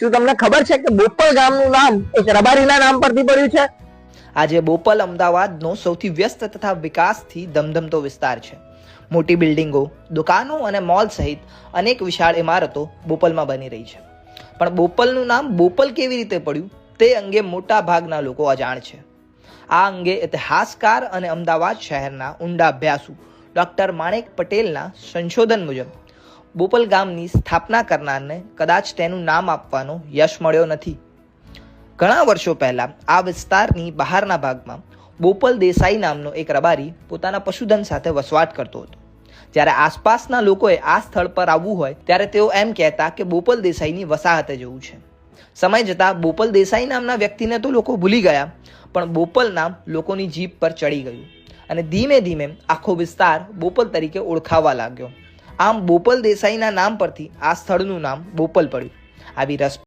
શું તમને ખબર છે કે બોપલ ગામનું નામ એક રબારીના નામ પરથી પડ્યું છે? આજે બોપલ અમદાવાદનો સૌથી વ્યસ્ત તથા વિકાસથી ધમધમતો વિસ્તાર છે. મોટી બિલ્ડિંગો, દુકાનો અને મોલ સહિત અનેક વિશાળ ઇમારતો બોપલમાં બની રહી છે. પણ બોપલનું નામ બોપલ કેવી રીતે પડ્યું તે અંગે મોટા ભાગના લોકો અજાણ છે. આ અંગે ઇતિહાસકાર અને અમદાવાદ શહેરના ઊંડા અભ્યાસુ ડૉક્ટર માણેક પટેલના સંશોધન મુજબ બોપલ ગામની સ્થાપના કરનારને કદાચ તેનું નામ આપવાનો યશ મળ્યો નથી. ઘણા વર્ષો પહેલા આ વિસ્તારની બહારના ભાગમાં બોપલ દેસાઈ નામનો એક રબારી પોતાના પશુધન સાથે વસવાટ કરતો હતો. જ્યારે આસપાસના લોકોએ આ સ્થળ પર આવવું હોય, ત્યારે તેઓ એમ કહેતા કે બોપલ દેસાઈની વસાહતે જવું છે. સમય જતાં બોપલ દેસાઈ નામના વ્યક્તિને તો લોકો ભૂલી ગયા, પણ બોપલ નામ લોકોની જીભ પર ચડી ગયું અને ધીમે ધીમે આખો વિસ્તાર બોપલ તરીકે ઓળખાવા લાગ્યો. આમ બોપલ દેસાઈના નામ પરથી આ સ્થળનું નામ બોપલ પડ્યું. આવી રસ